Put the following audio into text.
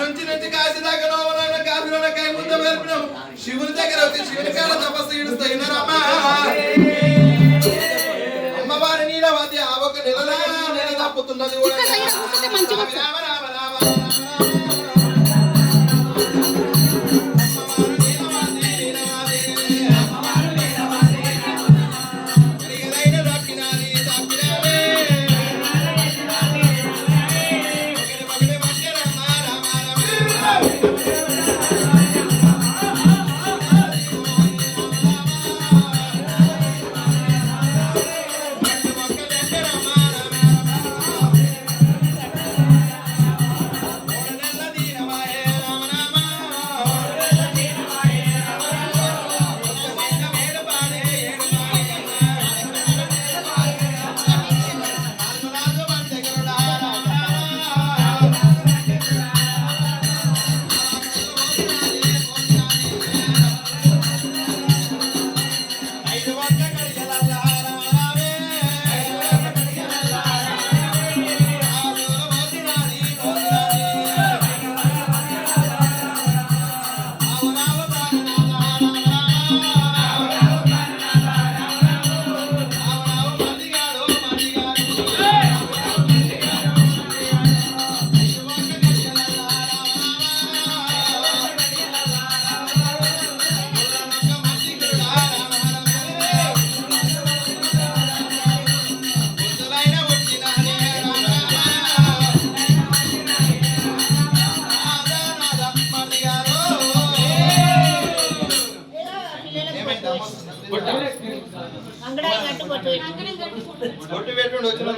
నుంచి నుంచి కాశీ దగ్గర కాశీలో ముందు వెళ్ళిపోయినాం శివుని దగ్గర వచ్చి శివుని కాడ తపస్సు ఇడుస్తా విన్నారమ్మా అమ్మవారి నీడ అది ఆ ఒక నెలలా నెల తప్పుతున్నది కూడా అంగడా కట్టుకోవచ్చు. వచ్చిన